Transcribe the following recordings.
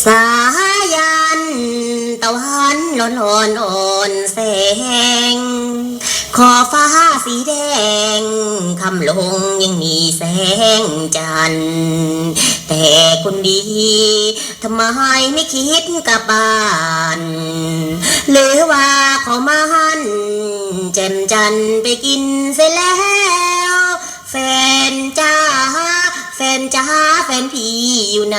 สายันตะวันร้อนร้อนอ่อนแสง ขอฟ้าสีแดงคำลงยังมีแสงจันทร์แต่คนดีทำไมไม่คิดกลับบ้าน หรือว่าเขามันแจ่มจันไปกินเสร็จแล้ว นจ้าแฟนพี่อยู่ไหน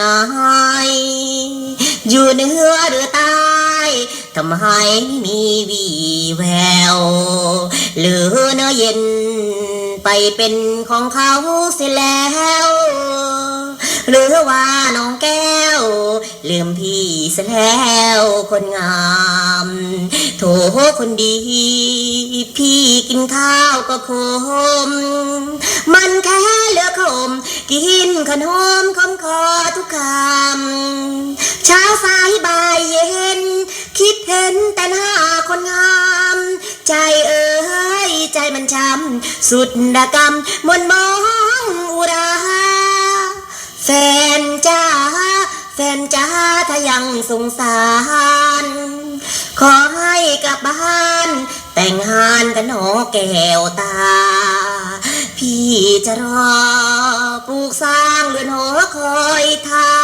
อยู่เหนือหรือใต้ทำไมไม่มีวีแวว หรือเนื้อเย็น ไปเป็นของเขาเสียแล้วหรือว่าน้องแก้ว ลืมพี่เสียแล้วคนงาม โถคนดี พี่กินข้าวก็คม กินขนมคมคอทุกคำเช้าสายบ่ายเย็น คิดเห็นแต่หน้าคนงาม ใจเอ้ยใจมันช้ำสุดดกรรมมนมองอุรา แฟนจ้าแฟนจ้าถ้ายังสงสาร ขอให้กลับบ้าน แต่งงานกันหนอแก้วตา พี่จะรอปลูกสร้างเรือนหอคอยท่า